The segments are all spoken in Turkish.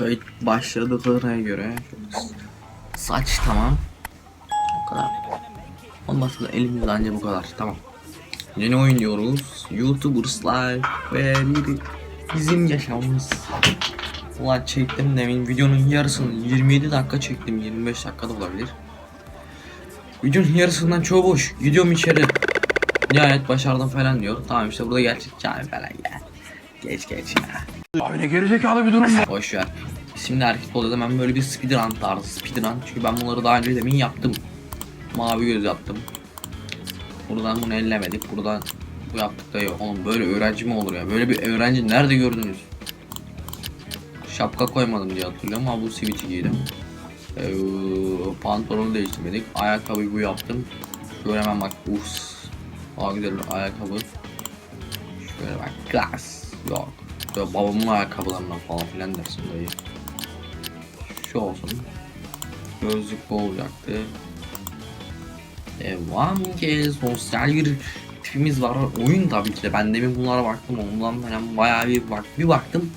Kayıt başladığına göre saç tamam. O kadar. Olmasa da elimizde anca bu kadar. Tamam. Yeni oynuyoruz. YouTubers Live ve bir bizim yaşamımız. Ulan çektim demin videonun yarısını 27 dakika çektim 25 dakika da olabilir. Videonun yarısından çoğu boş. Gidiyorum içeri. Nihayet başardım falan diyor. Tamam işte burada gerçek hikaye falan ya. Geç geç ya. Abi ne gerizekalı bir durum bu. Boş ver. Şimdi hareket ol dedim ben böyle bir speedrun tarzı speedrun. Çünkü ben bunları daha önce demin yaptım. Mavi göz yaptım. Buradan bunu ellemedik. Buradan bu yaptık da yok. Oğlum böyle öğrenci mi olur ya? Böyle bir öğrenci nerede gördünüz? Şapka koymadım diye hatırlıyorum ama bu siviti giydim. Ee, pantolonu değiştirmedik. Ayakkabıyı bu yaptım. Şöyle hemen bak uf. Daha güzel ayakkabı. Şöyle bak gaz. Yok. Ya babamın ayakkabılarından falan filan dersin dayı. Şu olsun. Gözlük bu olacaktı. Devam ki sosyal bir tipimiz var. Oyun tabii ki de. Ben demin bunlara baktım. Ondan falan bayağı bir bak bir baktım.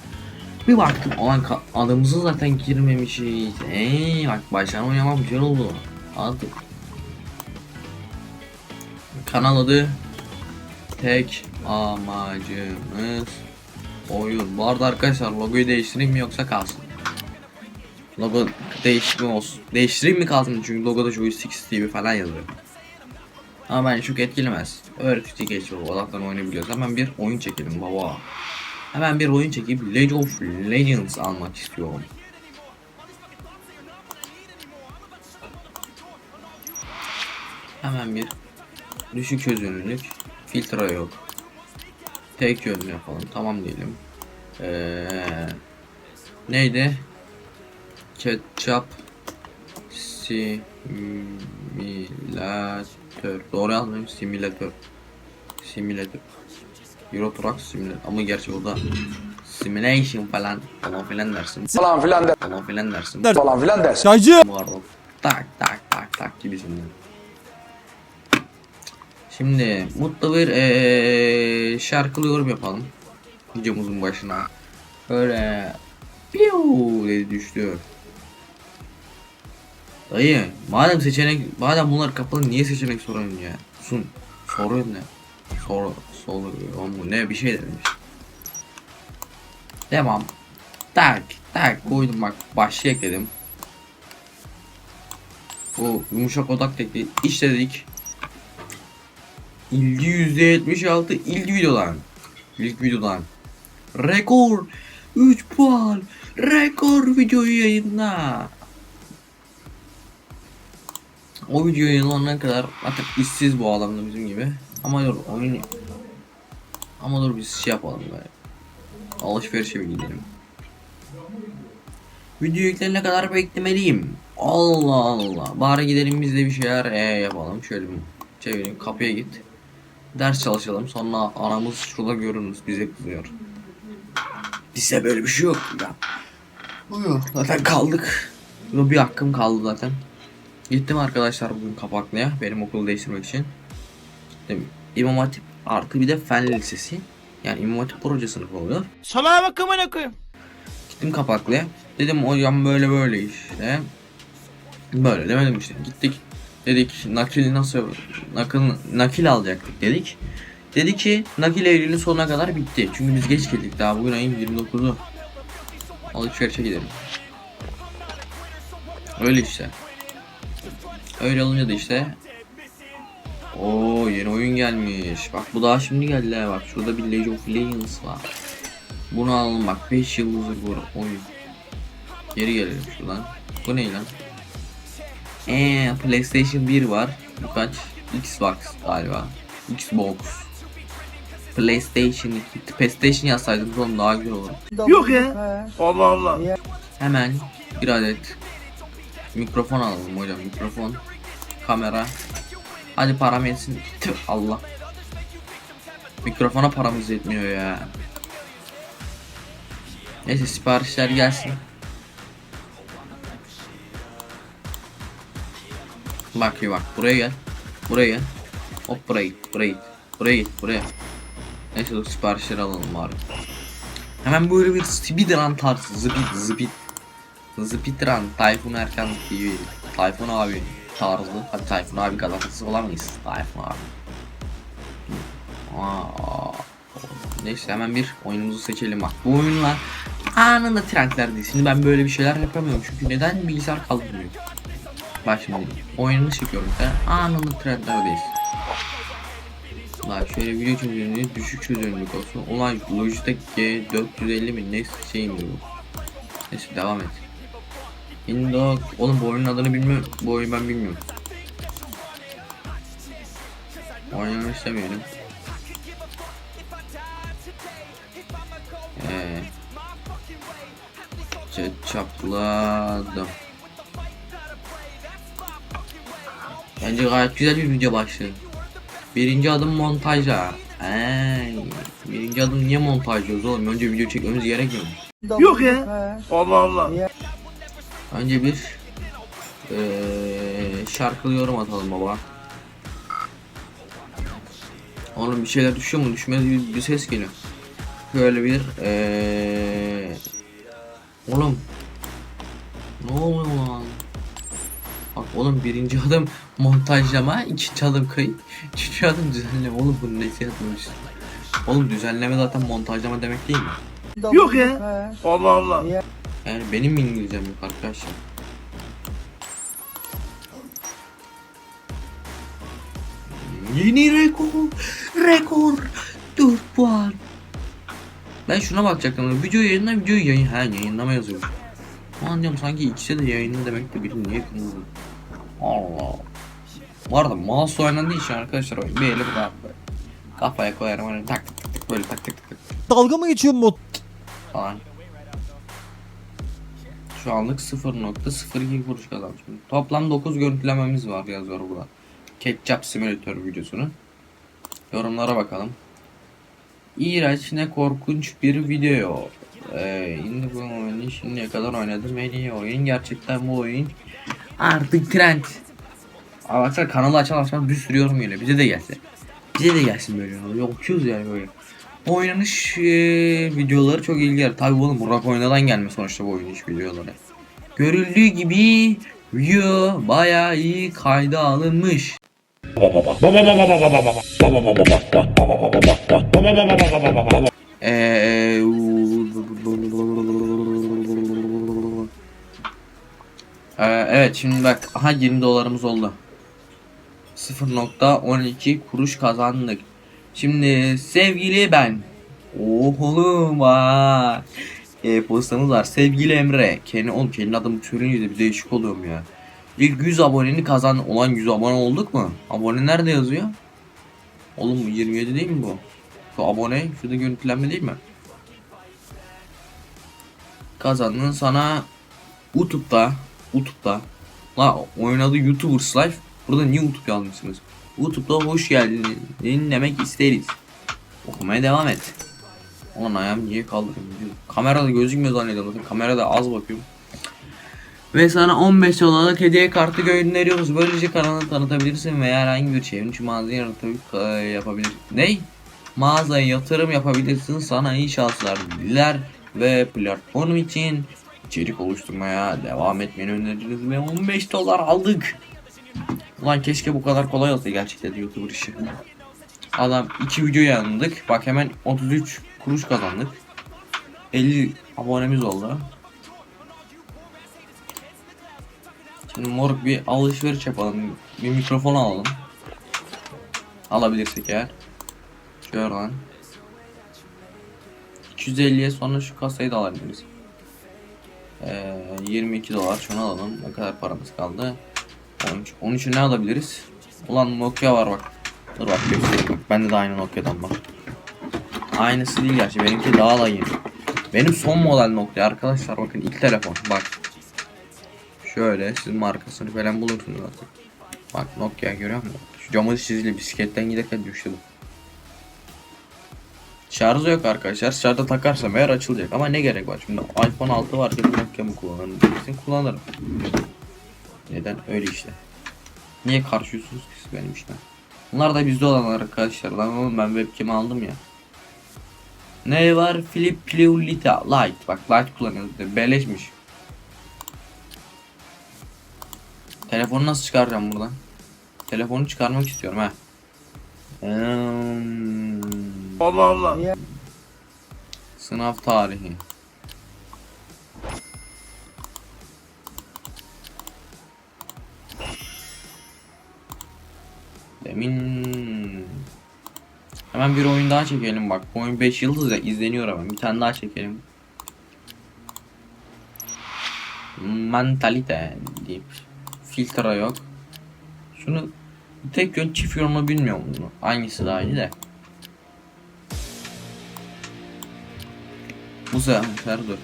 Bir baktım. Olan adımızı zaten girmemişiz. Eee bak baştan oynamam güzel oldu. Adı. Kanal adı tek amacımız oyun. Bu arada arkadaşlar logoyu değiştireyim mi yoksa kalsın? Logo değişimi olsun. Değiştireyim mi kalsın çünkü logoda Joystick TV falan yazıyor. Ama ben çok etkilemez. Öğretici geçiyor. Odaklan oynayabiliyoruz. Hemen bir oyun çekelim baba. Hemen bir oyun çekip League of Legends almak istiyorum. Hemen bir düşük çözünürlük. Filtre yok. Tek yönlü yapalım. Tamam diyelim. Ee, neydi? Ketçap simülatör. Doğru yazmıyorum. Simülatör. Simülatör. Euro Truck Simülatör. Ama gerçi burada simulation falan falan filan dersin. Falan filan der. Falan filan dersin. Falan filan dersin. Çaycı. Arada tak tak tak tak gibisinden. Şimdi mutlu bir eee şarkılı yorum yapalım. Videomuzun başına. Böyle piu dedi düştü. Dayı madem seçenek madem bunlar kapalı niye seçenek soruyorsun ya? Sun soruyorsun ne? Sor soruyor mu ne bir şey demiş. Devam. Tak tak koydum bak başlık ekledim. Bu yumuşak odak tekli işledik. İlgi %76 ilgi videodan. İlk videodan. Rekor 3 puan. Rekor videoyu yayınla. O video yayınlanana kadar artık işsiz bu adamda bizim gibi. Ama dur oyun ama dur biz şey yapalım böyle. Alışverişe bir gidelim. Video yüklenene kadar beklemeliyim. Allah Allah. Bari gidelim biz de bir şeyler ee, yapalım. Şöyle bir çevireyim. Kapıya git. Ders çalışalım. Sonra aramız şurada görünürüz. Bize kızıyor. Bizde böyle bir şey yok ya. Uyuyor. Zaten kaldık. Burada bir hakkım kaldı zaten. Gittim arkadaşlar bugün Kapaklı'ya. Benim okulu değiştirmek için. Gittim. İmam Hatip artı bir de Fen Lisesi. Yani İmam Hatip proje sınıfı oluyor. Salaha bak amına koyayım. Gittim kapaklıya. Dedim hocam böyle böyle işte. Böyle demedim işte. Gittik. Dedik nakil nasıl nakil, nakil alacaktık dedik. Dedi ki nakil Eylül'ün sonuna kadar bitti. Çünkü biz geç geldik daha bugün ayın 29'u. Alışverişe gidelim. Öyle işte. Öyle olunca da işte Oo yeni oyun gelmiş. Bak bu daha şimdi geldi ha. Bak şurada bir League of Legends var. Bunu alalım bak 5 yıldızlık bu oyun. Geri gelelim şuradan. Bu ne lan? Eee PlayStation 1 var. Bu kaç? Xbox galiba. Xbox. PlayStation 2. PlayStation yazsaydınız oğlum daha güzel olur. Yok ya. Allah Allah. Hemen bir adet mikrofon alalım hocam. Mikrofon, kamera. Hadi param yetsin. Tüh Allah. Mikrofona paramız yetmiyor ya. Neyse siparişler gelsin. Bak bir bak buraya gel. Buraya gel. Hop buraya git. Buraya git. Buraya git. Buraya. Neyse dur siparişleri alalım bari. Hemen böyle bir speedrun tarzı zıbit zıbit Speedrun Tayfun Erkan TV Tayfun abi tarzı. Hadi Tayfun abi gazetesi olamayız Tayfun abi. Aa, Neyse hemen bir oyunumuzu seçelim bak. Bu oyunlar anında trendlerdeyiz Şimdi ben böyle bir şeyler yapamıyorum çünkü neden bilgisayar kaldırmıyor? Bak şimdi oyununu çekiyorum. Ben anında trendlerdeyiz Bak şöyle video çözünürlüğü düşük çözünürlük olsun. Ulan Logitech G450 mi? Ne şeyim bu? Neyse devam et Indo Oğlum bu oyunun adını bilmiyorum Bu oyunu ben bilmiyorum Oynamak istemiyorum Eee Çapladım Bence gayet güzel bir video başlığı Birinci adım montajla Eee Birinci adım niye montajlıyoruz oğlum önce video çekmemiz gerekmiyor mu? Yok ya. Allah Allah. Önce bir eee şarkılı yorum atalım baba. Oğlum bir şeyler düşüyor mu? Düşmez gibi bir ses geliyor. Böyle bir eee Oğlum Ne oluyor lan? Bak oğlum birinci adım montajlama, ikinci adım kayıt, üçüncü adım düzenleme. Oğlum bu ne yapmış? Oğlum düzenleme zaten montajlama demek değil mi? Yok ya. Allah Allah. Yani benim İngilizcem yok arkadaşlar? Yeni rekor, rekor, 4 puan. Ben şuna bakacaktım. Video yayınla video yayın. Ha yayınlama yazıyor. Aman diyorum sanki ikisi de yayını demek de biri niye kırmızı? Allah. Bu arada mouse oynandığı için arkadaşlar bir eli bu kadar. Kafaya koyarım hani tak tak tak böyle tak tak tak Dalga mı geçiyor mod? falan. Şu anlık 0.02 kuruş kazanmışım. Toplam 9 görüntülememiz var yazıyor burada. Ketchup Simulator videosunu. Yorumlara bakalım. İğrenç ne korkunç bir video. Ee, şimdi bu oyunu şimdiye kadar oynadım en iyi oyun. Gerçekten bu oyun artık trend. Arkadaşlar kanalı açan açan bir sürü yorum geliyor. Bize de gelse. Bize de gelsin böyle. Yokçuyuz yani böyle. Oynanış e, videoları çok ilginç. Tabi oğlum Burak Oyna'dan gelme sonuçta bu oynanış videoları. Görüldüğü gibi video bayağı iyi kayda alınmış. Eee, Ee, evet şimdi bak aha 20 dolarımız oldu. 0.12 kuruş kazandık. Şimdi sevgili ben. Oh oğlum bak. E, postamız var. Sevgili Emre. Kendi oğlum kendi adımı söyleyince de bir değişik oluyorum ya. İlk 100 aboneni kazan olan 100 abone olduk mu? Abone nerede yazıyor? Oğlum bu 27 değil mi bu? Şu abone şurada görüntülenme değil mi? Kazandın sana YouTube'da YouTube'da La oyun adı YouTubers Life Burada niye YouTube yazmışsınız? YouTube'da hoş geldin demek isteriz. Okumaya devam et. Ulan ayağım niye kaldırıyorum? Kamerada gözükmüyor zannediyorum. Zaten kamerada az bakıyorum. Ve sana 15 dolarlık hediye kartı gönderiyoruz. Böylece kanalını tanıtabilirsin veya herhangi bir şeyin için mağazaya yaratıp e, yapabilir. Ney? Mağazaya yatırım yapabilirsin. Sana iyi şanslar diler ve platform için içerik oluşturmaya devam etmeni öneririz ve 15 dolar aldık. Ulan keşke bu kadar kolay olsa gerçekten YouTuber işi. Adam iki video yayınladık. Bak hemen 33 kuruş kazandık. 50 abonemiz oldu. Şimdi moruk bir alışveriş yapalım. Bir mikrofon alalım. Alabilirsek eğer. Şuradan. 250'ye sonra şu kasayı da alabiliriz. Ee, 22 dolar şunu alalım. Ne kadar paramız kaldı? 13. 13'ü ne alabiliriz? Ulan Nokia var bak. Dur bak göstereyim bak. Bende de aynı Nokia'dan var. Aynısı değil gerçi. Benimki daha da yeni. Benim son model Nokia arkadaşlar bakın ilk telefon. Bak. Şöyle siz markasını falan bulursunuz zaten. Bak Nokia görüyor musun? Şu camı çizili bisikletten giderken düştü bu. Şarjı yok arkadaşlar. Şarjda takarsam eğer açılacak. Ama ne gerek var? Şimdi iPhone 6 varken Nokia mı kullanırım diyeceksin. Kullanırım. Neden? Öyle işte. Niye karşıyorsunuz ki siz benim işte? Bunlar da bizde olanlar arkadaşlar. Lan oğlum ben webcam aldım ya. Ne var? Flip Pleulita Light. Bak Light kullanıyoruz. Beleşmiş. Telefonu nasıl çıkaracağım buradan? Telefonu çıkarmak istiyorum ha. Hmm, Allah Allah. sınav tarihi. Demin Hemen bir oyun daha çekelim bak. Bu oyun 5 yıldız ya izleniyor hemen. Bir tane daha çekelim. Mentalite deyip filtre yok. Şunu tek yön çift yönlü bilmiyorum bunu. Hangisi daha iyi de. Bu sefer dur.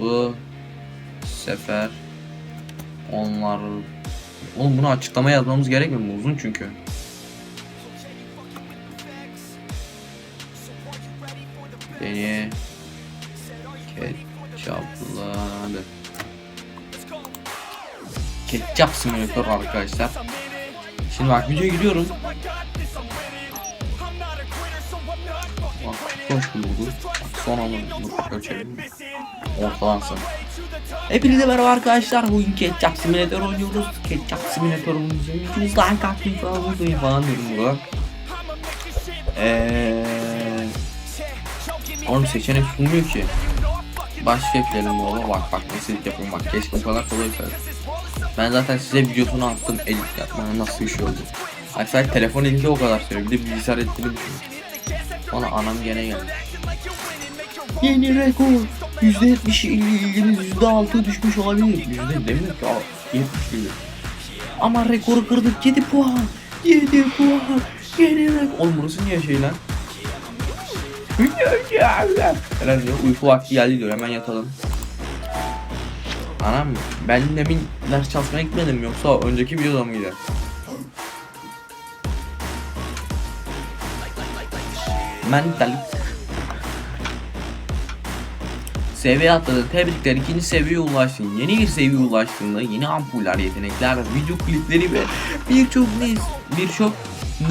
Bu sefer onlar Oğlum bunu açıklama yazmamız gerekmiyor mu? Uzun çünkü. Beni ketçapladı. Ketçap simülatör arkadaşlar. Şimdi bak videoya gidiyorum. Bak hoş buldu? Son anı ölçelim. Ortalansın. Hepinize merhaba arkadaşlar. Bugün Ketçap Simülatör oynuyoruz. Ketçap Simülatörümüzün ikiniz like atmayı falan falan diyorum burada. Eee... Oğlum seçenek sunmuyor ki. Başka ekleyelim bu oğlum. Bak bak nasıl yapıyorum bak. Keşke bu kadar kolay olsaydı. Ben zaten size videosunu attım edit yapmanın nasıl bir şey oldu. Aksine telefon editi o kadar söylüyor. Bir de bilgisayar editini düşün. Sonra anam gene geldi. Yeni rekor. %70 ilginiz %6 düşmüş olabilir. Yüzde demiyor ki abi. 70 gibi. Ama rekoru kırdık 7 puan. 7 puan. Yeni rekor. Oğlum burası niye şey lan? Herhalde uyku vakti geldi diyor hemen yatalım. Anam ben demin ders çalışmaya gitmedim yoksa önceki videoda mıydı? Mental Seviye atladın. Tebrikler ikinci seviyeye ulaştın. Yeni bir seviyeye ulaştığında yeni ampuller, yetenekler, video klipleri ve birçok birçok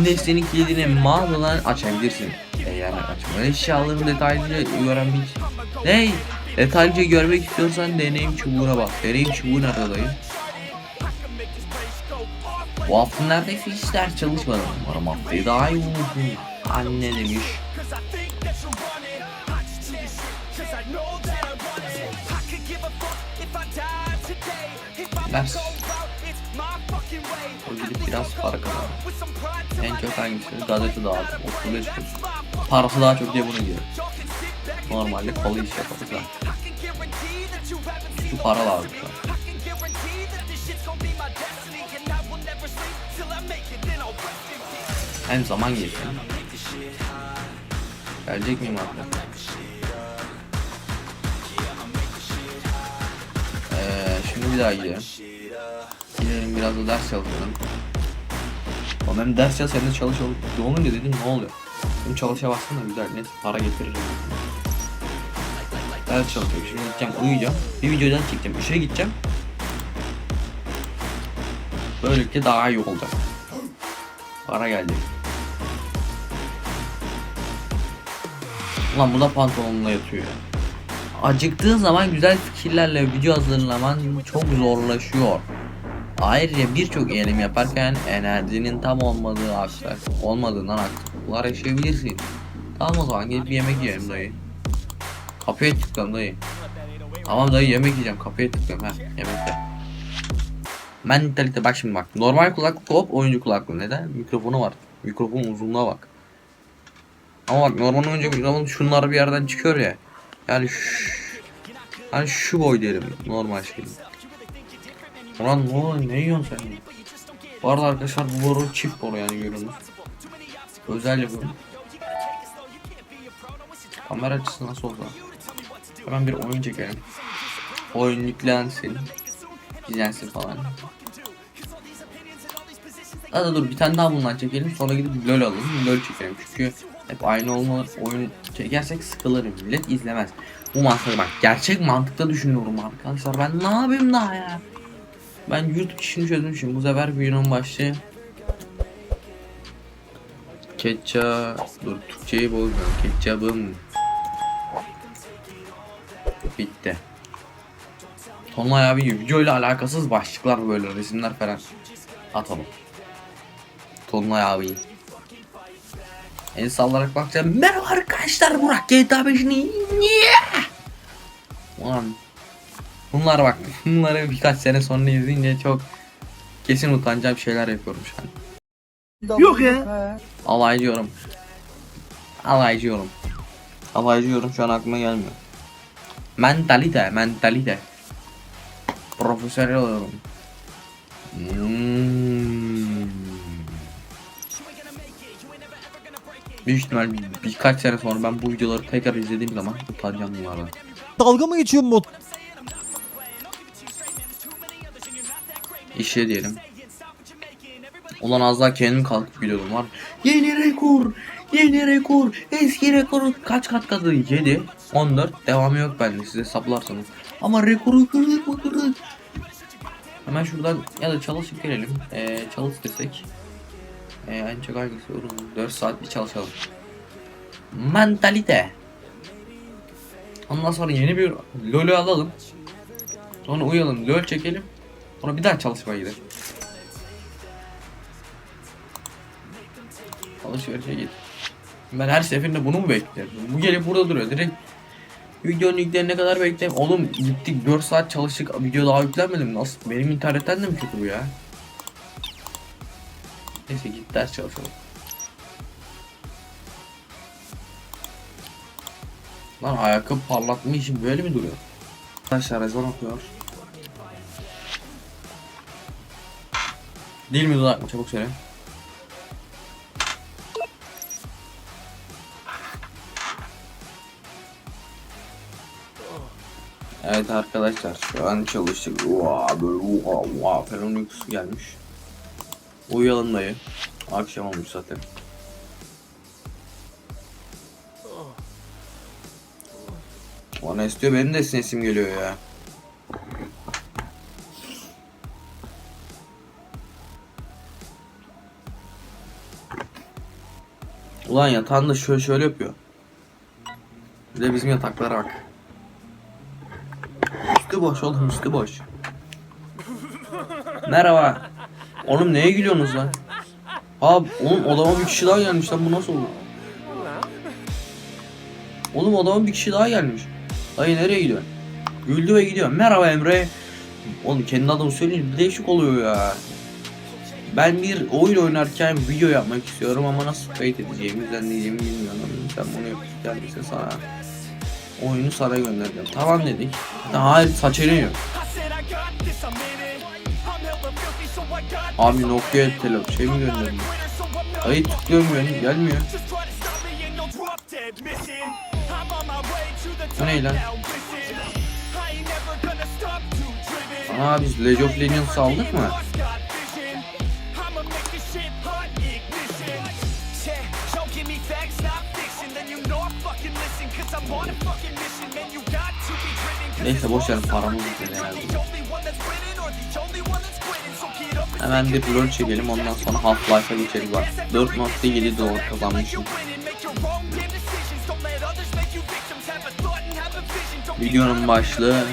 nesnenin kilidini mağazadan açabilirsin. Eğer açma eşyaların detaylıca öğrenmek ne? Detaylıca görmek istiyorsan deneyim çubuğuna bak. Deneyim çubuğu nerede dayı? Bu hafta neredeyse hiç ders çalışmadım. Umarım haftayı daha iyi unuttum. Anne demiş. Ders. O gidip biraz para kazandı. En çok hangisi? Gazete dağıtım. 35 kuruş. Parası daha çok diye bunu diyor. Normalde kolu iş yaparız da. Şu para lazım şu an. Hem zaman geçti. Gelecek miyim artık? Ee, şimdi bir daha gidelim. Gidelim biraz da ders çalışalım. Ama hem ders çalış hem de çalış ol- olunca dedim ne oluyor? Şimdi çalışa baksana güzel net para getirir. Ders çalışıyorum şimdi gideceğim uyuyacağım. Bir videodan çekeceğim işe gideceğim. Böylelikle daha iyi olacak. Para geldi. Ulan bu da pantolonla yatıyor ya. Acıktığın zaman güzel fikirlerle video hazırlaman çok zorlaşıyor. Ayrıca birçok eylem yaparken enerjinin tam olmadığı aksar, olmadığından aksaklıklar yaşayabilirsin. Tamam o zaman gidip bir yemek yiyelim dayı. Kapıya tıklayalım dayı. Tamam dayı yemek yiyeceğim kapıya tıklayalım ha yemekte. Mentalite bak şimdi bak. Normal kulaklık hop oyuncu kulaklığı. Neden? Mikrofonu var. Mikrofon uzunluğuna bak. Ama bak normal oyuncu mikrofon şunlar bir yerden çıkıyor ya. Yani şu, hani şu boy derim normal şey. Ulan ne oluyor ne yiyorsun sen? Bu arada arkadaşlar bu boru çift boru yani görünür. Özel yapıyorum. Kamera açısı nasıl oldu? Hemen bir oyun çekelim. Oyun yüklensin. İzlensin falan. Hadi dur bir tane daha bundan çekelim sonra gidip LOL alalım LOL çekelim çünkü hep aynı olma oyun çekersek sıkılırım millet izlemez. Bu mantıklı bak gerçek mantıkta düşünüyorum arkadaşlar ben ne yapayım daha ya. Ben YouTube işini çözdüm şimdi bu sefer videonun başlığı Ketça dur Türkçeyi bozmuyorum ketçabım Bitti Tonlay abi video ile alakasız başlıklar böyle resimler falan atalım. Tonlay abi. El sallarak bakacağım. Merhaba arkadaşlar Burak GTA 5'ini niye? Ulan bunlar bak bunları birkaç sene sonra izleyince çok kesin utanacağım şeyler yapıyorum şu an. Yok ya. Alaycıyorum. Alaycıyorum. Alaycıyorum şu an aklıma gelmiyor. Mentalite, mentalite. Profesyonel oluyorum. Hmm. Büyük ihtimal birkaç sene sonra ben bu videoları tekrar izlediğim zaman utanacağım bunlardan. Dalga mı geçiyor mod? İşe diyelim. Ulan az daha kendim kalkıp gidiyordum var. Yeni rekor! Yeni rekor! Eski rekoru kaç kat katı? 7, 14. Devamı yok bende size saplarsanız. Ama rekoru kırdık mı kırdık. Hemen şuradan ya da çalışıp gelelim. Ee, çalış desek. Ee, en çok hangisi olur? 4 saat bir çalışalım. Mentalite. Ondan sonra yeni bir LoL'ü alalım. Sonra uyuyalım, LoL çekelim. Sonra bir daha çalışmaya gidelim. Alışverişe git. Ben her seferinde bunu mu beklerim? Bu gelip burada duruyor. Direkt videonun yüklerine kadar bekleyeyim. Oğlum gittik 4 saat çalıştık. Video daha yüklenmedi mi? Nasıl? Benim internetten de mi kötü bu ya? Neyse git ders çalışalım. Lan ayakkabı parlatma işi böyle mi duruyor? Arkadaşlar ezan okuyor. Değil mi dudak? Çabuk söyle. Evet arkadaşlar şu an çalıştık. Uaa böyle uaa uaa falan uykusu gelmiş. Uyuyalım dayı. Akşam olmuş zaten. Ne istiyor benim de sinesim geliyor ya. Ulan yatağında şöyle şöyle yapıyor. Bir de bizim yataklara bak. Boş oğlum üstü boş. Merhaba. Oğlum neye gülüyorsunuz lan? Abi oğlum odama bir kişi daha gelmiş lan bu nasıl olur? Oğlum odama bir kişi daha gelmiş. Dayı nereye gidiyor? Güldü ve gidiyor. Merhaba Emre. Oğlum kendi adımı söyleyince değişik oluyor ya. Ben bir oyun oynarken video yapmak istiyorum ama nasıl kayıt edeceğimi, düzenleyeceğimi bilmiyorum. Sen bunu yapacaksan sana oyunu sana göndereceğim. Tamam dedik. Hayır saç yok. Abi Nokia telefon şey mi gönderdin? Hayır tıklıyorum yani gelmiyor. Bu ne lan? Aa biz League of Legends aldık mı? Neyse boş ver paramız yok herhalde. Hemen bir LoL çekelim ondan sonra Half-Life'a geçelim bak. 4.7 dolar kazanmışım. Videonun başlığı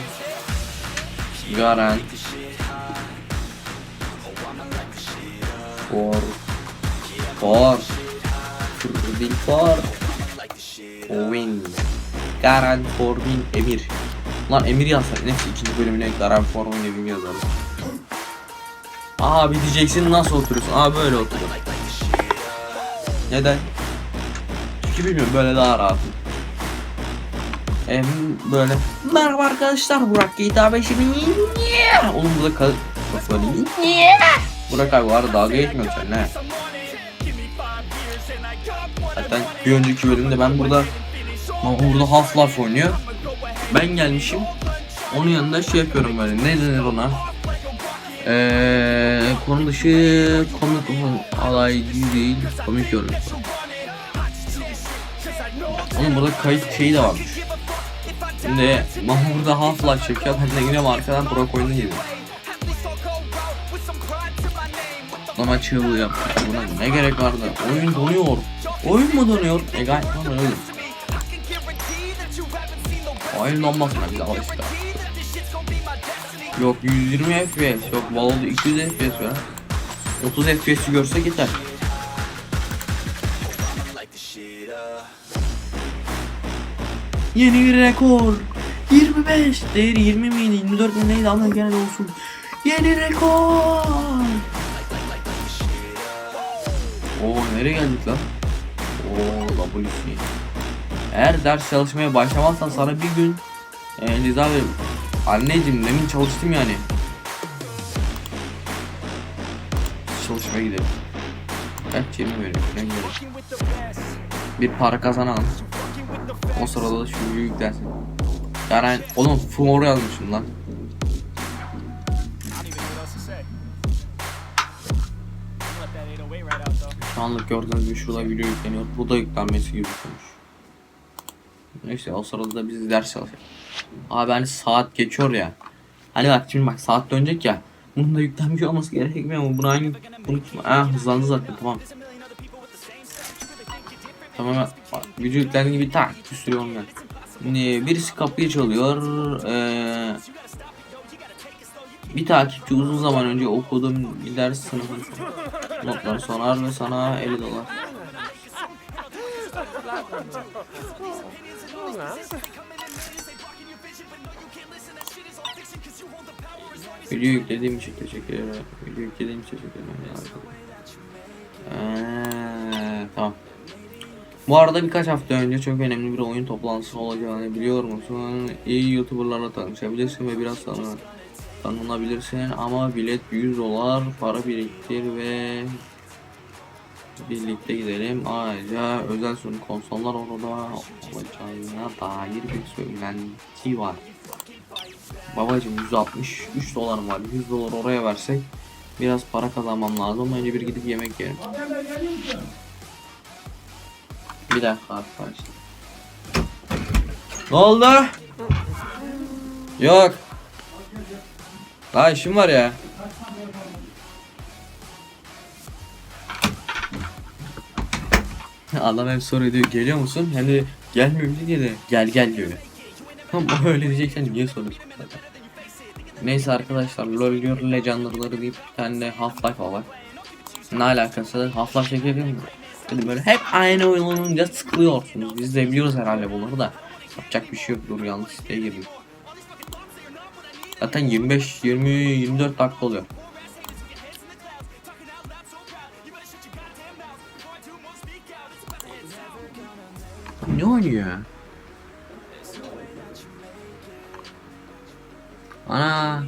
Garant For for For win Garant for win Emir Lan Emir yazsak neyse ikinci bölümüne Garant for win Emir yazalım Abi diyeceksin nasıl oturuyorsun? Aa böyle oturuyorum. Neden? Çünkü bilmiyorum böyle daha rahatım. Em böyle. Merhaba arkadaşlar Burak GTA 5'imin Oğlum burada kal... Böyle Burak abi var dalga geçmiyorum seninle. Zaten bir önceki bölümde ben burada burada Half-Life oynuyor. Ben gelmişim. Onun yanında şey yapıyorum böyle. Ne denir ona? Eee konu dışı komik alaycı değil komik yorum. Oğlum burada kayıt şeyi de varmış. Şimdi Mahmut burada Half-Life çekiyor. Ben de yine arkadan Burak oyunu yedim. Ama çığlığı yaptık. Buna ne gerek vardı? Oyun donuyor. Oyun mu donuyor? E gayet normal öyle. Oyun donmasına bir daha işte. Yok 120 FPS yok Valo'da 200 FPS var. 30 FPS görse yeter. Yeni bir rekor. 25 değeri 20 miydi 24 mi neydi ama gene olsun. Yeni rekor. Oo nereye geldik lan? Oo WC Eğer ders çalışmaya başlamazsan sana bir gün e, ceza veririm Anneciğim demin çalıştım yani. Çalışmaya gidelim. Kaç 20 veriyor? Ben gidelim. Bir para kazanalım. O sırada da şu yüklensin. Yani oğlum Fumor'u yazmışım lan. Şu anlık gördüğünüz gibi şurada video yükleniyor. Bu da yüklenmesi gerekiyormuş. Neyse o sırada da biz ders çalışıyoruz. Abi hani saat geçiyor ya. Hani bak şimdi bak saat dönecek ya. Bunun da yüklenmiş olması gerekmiyor mu? Bunu aynı bunu ha, hızlandı zaten tamam. Tamam video yüklendiği gibi tak bir sürü ondan. Ne, birisi kapıyı çalıyor. Ee, bir takipçi uzun zaman önce okuduğum bir ders sınıfın notları sorar ve sana 50 dolar. Video yüklediğim için teşekkür ederim. Video yüklediğim için teşekkür ederim. Tamam. Bu arada birkaç hafta önce çok önemli bir oyun toplantısı olacağını biliyor musun? İyi YouTuber'larla tanışabilirsin ve biraz tanı tanınabilirsin ama bilet 100 dolar para biriktir ve birlikte gidelim. Ayrıca özel sonu konsollar orada olacağına dair bir söylenti var. Babacım 163 dolarım var. 100 dolar oraya versek biraz para kazanmam lazım. Önce bir gidip yemek yerim. Bir dakika arkadaşlar. Ne oldu? Yok. Daha işim var ya. Adam hem soruyor diyor geliyor musun? Hem de gelmiyor diye de gel gel diyor. Ama öyle diyeceksen niye soruyorsun zaten? Neyse arkadaşlar LoL diyor Legendary'ları deyip bir tane de Half-Life var. Ne alakası? Half-Life çekelim mi? Dedim böyle hep aynı oyun oynayınca sıkılıyorsunuz. Biz de biliyoruz herhalde bunları da. Yapacak bir şey yok. Dur yanlış siteye girdim. Zaten 25, 20, 24 dakika oluyor. Ne oynuyor? Ana.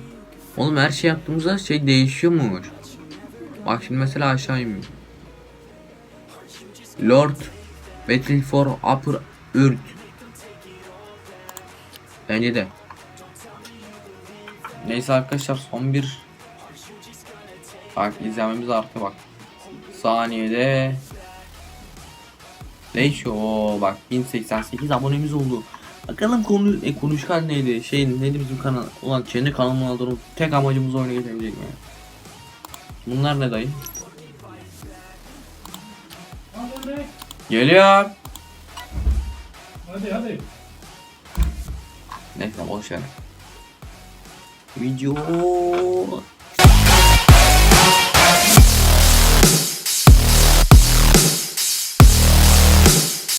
Oğlum her şey yaptığımızda şey değişiyor mu? Bak şimdi mesela aşağı. Lord Battle for Upper Earth. Bence de. Neyse arkadaşlar son bir Bak izlememiz arttı bak. Saniyede Değişiyor Oo, bak 1088 abonemiz oldu. Bakalım konu e, konuşkan neydi? Şey neydi bizim kanal? Ulan kendi kanalımı aldırıp tek amacımız oyunu getirebilecek mi? Bunlar ne dayı? Geliyor. Hadi hadi. Neyse boş ver. Video